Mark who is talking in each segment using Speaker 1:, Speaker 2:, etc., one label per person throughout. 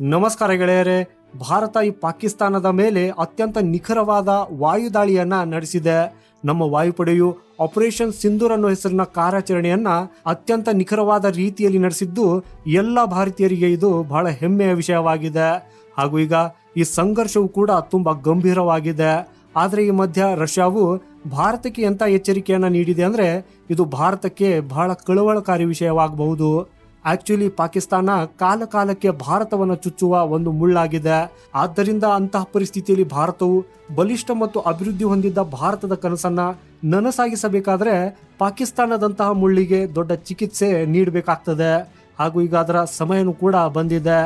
Speaker 1: ನಮಸ್ಕಾರ ಗೆಳೆಯರೇ, ಭಾರತ ಈ ಪಾಕಿಸ್ತಾನದ ಮೇಲೆ ಅತ್ಯಂತ ನಿಖರವಾದ ವಾಯುದಾಳಿಯನ್ನ ನಡೆಸಿದೆ. ನಮ್ಮ ವಾಯುಪಡೆಯು ಆಪರೇಷನ್ ಸಿಂಧೂರ್ ಅನ್ನೋ ಹೆಸರಿನ ಕಾರ್ಯಾಚರಣೆಯನ್ನ ಅತ್ಯಂತ ನಿಖರವಾದ ರೀತಿಯಲ್ಲಿ ನಡೆಸಿದ್ದು, ಎಲ್ಲ ಭಾರತೀಯರಿಗೆ ಇದು ಬಹಳ ಹೆಮ್ಮೆಯ ವಿಷಯವಾಗಿದೆ. ಹಾಗೂ ಈಗ ಈ ಸಂಘರ್ಷವು ಕೂಡ ತುಂಬಾ ಗಂಭೀರವಾಗಿದೆ. ಆದರೆ ಈ ಮಧ್ಯ ರಷ್ಯಾವು ಭಾರತಕ್ಕೆ ಎಂಥ ಎಚ್ಚರಿಕೆಯನ್ನು ನೀಡಿದೆ ಅಂದ್ರೆ, ಇದು ಭಾರತಕ್ಕೆ ಬಹಳ ಕಳವಳಕಾರಿ ವಿಷಯವಾಗಬಹುದು. ಆಕ್ಚುಲಿ ಪಾಕಿಸ್ತಾನ ಕಾಲಕಾಲಕ್ಕೆ ಭಾರತವನ್ನು ಚುಚ್ಚುವ ಒಂದು ಮುಳ್ಳಾಗಿದೆ. ಆದ್ದರಿಂದ ಅಂತಹ ಪರಿಸ್ಥಿತಿಯಲ್ಲಿ ಭಾರತವು ಬಲಿಷ್ಠ ಮತ್ತು ಅಭಿವೃದ್ಧಿ ಹೊಂದಿದ್ದ ಭಾರತದ ಕನಸನ್ನ ನನಸಾಗಿಸಬೇಕಾದ್ರೆ ಪಾಕಿಸ್ತಾನದಂತಹ ಮುಳ್ಳಿಗೆ ದೊಡ್ಡ ಚಿಕಿತ್ಸೆ ನೀಡಬೇಕಾಗ್ತದೆ. ಹಾಗೂ ಈಗ ಅದರ ಸಮಯನೂ ಕೂಡ ಬಂದಿದೆ.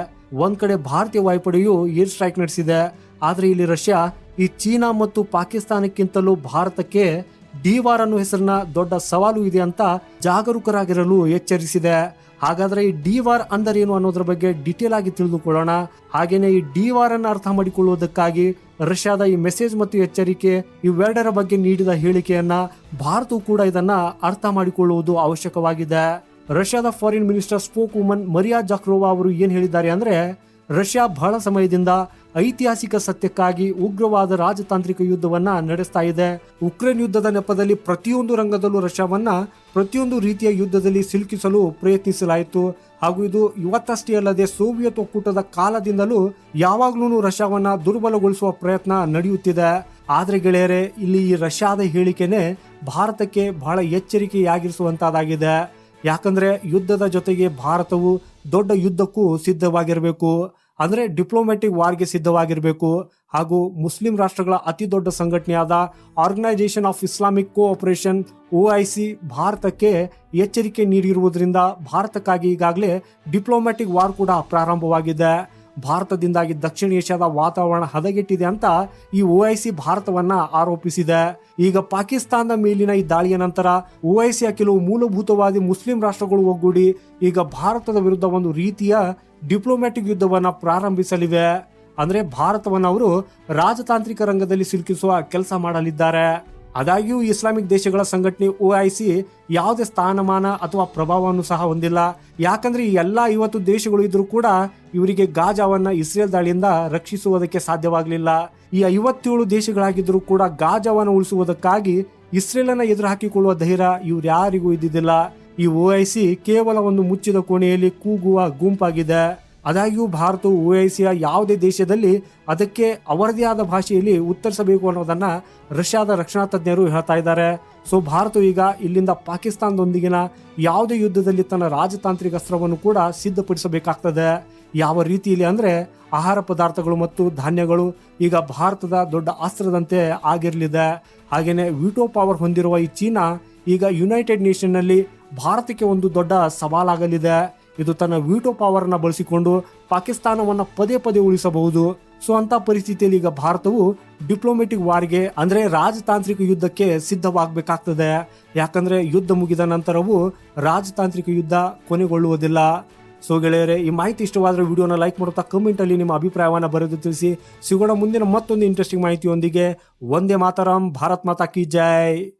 Speaker 1: ಒಂದ್ ಕಡೆ ಭಾರತೀಯ ವಾಯುಪಡೆಯು ಏರ್ ಸ್ಟ್ರೈಕ್ ನಡೆಸಿದೆ. ಆದರೆ ಇಲ್ಲಿ ರಷ್ಯಾ ಈ ಚೀನಾ ಮತ್ತು ಪಾಕಿಸ್ತಾನಕ್ಕಿಂತಲೂ ಭಾರತಕ್ಕೆ ಡಿವಾರ್ ಅನ್ನೋ ಹೆಸರಿನ ದೊಡ್ಡ ಸವಾಲು ಇದೆ ಅಂತ ಜಾಗರೂಕರಾಗಿರಲು ಎಚ್ಚರಿಸಿದೆ. ಹಾಗಾದ್ರೆ ಈ ಡಿ ವಾರ್ ಅಂದರೇನು ಅನ್ನೋದ್ರ ಬಗ್ಗೆ ಡಿಟೇಲ್ ಆಗಿ ತಿಳಿದುಕೊಳ್ಳೋಣ. ಹಾಗೇನೆ ಈ ಡಿ ವಾರ್ ಅನ್ನು ಅರ್ಥ ಮಾಡಿಕೊಳ್ಳುವುದಕ್ಕಾಗಿ ರಷ್ಯಾದ ಈ ಮೆಸೇಜ್ ಮತ್ತು ಎಚ್ಚರಿಕೆ ಇವೆರಡರ ಬಗ್ಗೆ ನೀಡಿದ ಹೇಳಿಕೆಯನ್ನ ಭಾರತವು ಕೂಡ ಇದನ್ನ ಅರ್ಥ ಮಾಡಿಕೊಳ್ಳುವುದು ಅವಶ್ಯಕವಾಗಿದೆ. ರಷ್ಯಾದ foreign minister spokeswoman Maria Zakharova ಅವರು ಏನ್ ಹೇಳಿದ್ದಾರೆ ಅಂದ್ರೆ, ರಷ್ಯಾ ಬಹಳ ಸಮಯದಿಂದ ಐತಿಹಾಸಿಕ ಸತ್ಯಕ್ಕಾಗಿ ಉಗ್ರವಾದ ರಾಜತಾಂತ್ರಿಕ ಯುದ್ಧವನ್ನ ನಡೆಸ್ತಾ ಇದೆ. ಉಕ್ರೇನ್ ಯುದ್ಧದ ನೆಪದಲ್ಲಿ ಪ್ರತಿಯೊಂದು ರಂಗದಲ್ಲೂ ರಷ್ಯಾವನ್ನ ಪ್ರತಿಯೊಂದು ರೀತಿಯ ಯುದ್ಧದಲ್ಲಿ ಸಿಲುಕಿಸಲು ಪ್ರಯತ್ನಿಸಲಾಯಿತು. ಹಾಗೂ ಇದು ಇವತ್ತಷ್ಟೇ ಅಲ್ಲದೆ ಸೋವಿಯತ್ ಒಕ್ಕೂಟದ ಕಾಲದಿಂದಲೂ ಯಾವಾಗ್ಲೂ ರಷ್ಯಾವನ್ನ ದುರ್ಬಲಗೊಳಿಸುವ ಪ್ರಯತ್ನ ನಡೆಯುತ್ತಿದೆ. ಆದರೆ ಗೆಳೆಯರೆ, ಇಲ್ಲಿ ಈ ರಷ್ಯಾದ ಹೇಳಿಕೆನೆ ಭಾರತಕ್ಕೆ ಬಹಳ ಎಚ್ಚರಿಕೆಯಾಗಿರಿಸುವಂತಹದ್ದಾಗಿದೆ ಯಾಕಂದ್ರೆ ಯುದ್ಧದ ಜೊತೆಗೆ ಭಾರತವು ದೊಡ್ಡ ಯುದ್ಧಕ್ಕೂ ಸಿದ್ಧವಾಗಿರಬೇಕು. ಅಂದ್ರೆ ಡಿಪ್ಲೊಮ್ಯಾಟಿಕ್ ವಾರ್ಗೆ ಸಿದ್ಧವಾಗಿರಬೇಕು ಹಾಗೂ ಮುಸ್ಲಿಂ ರಾಷ್ಟ್ರಗಳ ಅತಿ ದೊಡ್ಡ ಸಂಘಟನೆಯಾದ organisation of Islamic cooperation O I C ಭಾರತಕ್ಕೆ ಎಚ್ಚರಿಕೆ ನೀಡಿರುವುದರಿಂದ ಭಾರತಕ್ಕಾಗಿ ಈಗಾಗಲೇ ಡಿಪ್ಲೊಮ್ಯಾಟಿಕ್ ವಾರ್ ಕೂಡ ಪ್ರಾರಂಭವಾಗಿದೆ. ಭಾರತದಿಂದಾಗಿ ದಕ್ಷಿಣ ಏಷ್ಯಾದ ವಾತಾವರಣ ಹದಗೆಟ್ಟಿದೆ ಅಂತ ಈ ಒ ಐ ಸಿ ಭಾರತವನ್ನ ಆರೋಪಿಸಿದೆ. ಈಗ ಪಾಕಿಸ್ತಾನದ ಮೇಲಿನ ಈ ದಾಳಿಯ ನಂತರ ಒ ಐ ಸಿಯ ಕೆಲವು ಮೂಲಭೂತವಾದಿ ಮುಸ್ಲಿಂ ರಾಷ್ಟ್ರಗಳು ಒಗ್ಗೂಡಿ ಈಗ ಭಾರತದ ವಿರುದ್ಧ ಒಂದು ರೀತಿಯ ಡಿಪ್ಲೊಮ್ಯಾಟಿಕ್ ಯುದ್ಧವನ್ನ ಪ್ರಾರಂಭಿಸಲಿವೆ. ಅಂದ್ರೆ ಭಾರತವನ್ನು ಅವರು ರಾಜತಾಂತ್ರಿಕ ರಂಗದಲ್ಲಿ ಸಿಲುಕಿಸುವ ಕೆಲಸ ಮಾಡಲಿದ್ದಾರೆ. ಆದಾಗ್ಯೂ ಇಸ್ಲಾಮಿಕ್ ದೇಶಗಳ ಸಂಘಟನೆ ಓಐಸಿ ಯಾವುದೇ ಸ್ಥಾನಮಾನ ಅಥವಾ ಪ್ರಭಾವವನ್ನು ಸಹ ಹೊಂದಿಲ್ಲ. ಯಾಕಂದ್ರೆ ಈ ಎಲ್ಲಾ ಐವತ್ತು ದೇಶಗಳು ಇದ್ರೂ ಕೂಡ ಇವರಿಗೆ ಗಾಜಾವನ್ನ ಇಸ್ರೇಲ್ ದಾಳಿಯಿಂದ ರಕ್ಷಿಸುವುದಕ್ಕೆ ಸಾಧ್ಯವಾಗಲಿಲ್ಲ. ಈ ಐವತ್ತೇಳು ದೇಶಗಳಾಗಿದ್ರೂ ಕೂಡ ಗಾಜಾವನ್ನು ಉಳಿಸುವುದಕ್ಕಾಗಿ ಇಸ್ರೇಲನ್ನ ಎದುರು ಹಾಕಿಕೊಳ್ಳುವ ಧೈರ್ಯ ಇವ್ರು ಯಾರಿಗೂ ಇದ್ದಿದ್ದಿಲ್ಲ. ಈ ಒ ಐ ಸಿ ಕೇವಲ ಒಂದು ಮುಚ್ಚಿದ ಕೋಣೆಯಲ್ಲಿ ಕೂಗುವ ಗುಂಪಾಗಿದೆ. ಆದಾಗ್ಯೂ ಭಾರತವು ಒ ಐ ಸಿಯ ಯಾವುದೇ ದೇಶದಲ್ಲಿ ಅದಕ್ಕೆ ಅವರದೇ ಆದ ಭಾಷೆಯಲ್ಲಿ ಉತ್ತರಿಸಬೇಕು ಅನ್ನೋದನ್ನ ರಷ್ಯಾದ ರಕ್ಷಣಾ ತಜ್ಞರು ಹೇಳ್ತಾ ಇದ್ದಾರೆ. ಸೊ ಭಾರತವು ಈಗ ಇಲ್ಲಿಂದ ಪಾಕಿಸ್ತಾನದೊಂದಿಗಿನ ಯಾವುದೇ ಯುದ್ಧದಲ್ಲಿ ತನ್ನ ರಾಜತಾಂತ್ರಿಕ ಅಸ್ತ್ರವನ್ನು ಕೂಡ ಸಿದ್ಧಪಡಿಸಬೇಕಾಗ್ತದೆ. ಯಾವ ರೀತಿಯಲ್ಲಿ ಅಂದ್ರೆ ಆಹಾರ ಪದಾರ್ಥಗಳು ಮತ್ತು ಧಾನ್ಯಗಳು ಈಗ ಭಾರತದ ದೊಡ್ಡ ಅಸ್ತ್ರದಂತೆ ಆಗಿರಲಿದೆ. ಹಾಗೆಯೇ ವಿಟೋ ಪವರ್ ಹೊಂದಿರುವ ಈ ಚೀನಾ ಈಗ ಯುನೈಟೆಡ್ ನೇಷನ್ನಲ್ಲಿ ಭಾರತಕ್ಕೆ ಒಂದು ದೊಡ್ಡ ಸವಾಲಾಗಲಿದೆ. ಇದು ತನ್ನ ವೀಟೋ ಪವರ್ನ ಬಳಸಿಕೊಂಡು ಪಾಕಿಸ್ತಾನವನ್ನು ಪದೇ ಪದೇ ಉಳಿಸಬಹುದು. ಸೊ ಅಂತ ಪರಿಸ್ಥಿತಿಯಲ್ಲಿ ಈಗ ಭಾರತವು ಡಿಪ್ಲೊಮೆಟಿಕ್ ವಾರ್ಗೆ, ಅಂದ್ರೆ ರಾಜತಾಂತ್ರಿಕ ಯುದ್ಧಕ್ಕೆ ಸಿದ್ಧವಾಗಬೇಕಾಗ್ತದೆ. ಯಾಕಂದ್ರೆ ಯುದ್ಧ ಮುಗಿದ ನಂತರವೂ ರಾಜತಾಂತ್ರಿಕ ಯುದ್ಧ ಕೊನೆಗೊಳ್ಳುವುದಿಲ್ಲ. ಸೊ, ಗೆಳೆಯರೆ, ಈ ಮಾಹಿತಿ ಇಷ್ಟವಾದರೆ ವಿಡಿಯೋನ ಲೈಕ್ ಮಾಡುತ್ತಾ ಕಮೆಂಟ್ ಅಲ್ಲಿ ನಿಮ್ಮ ಅಭಿಪ್ರಾಯವನ್ನು ಬರೆದು ತಿಳಿಸಿ. ಸಿಗೋಣ ಮುಂದಿನ ಮತ್ತೊಂದು ಇಂಟ್ರೆಸ್ಟಿಂಗ್ ಮಾಹಿತಿಯೊಂದಿಗೆ. ಒಂದೇ ಮಾತರಂ, ಭಾರತ್ ಮಾತಾ ಕಿ ಜೈ.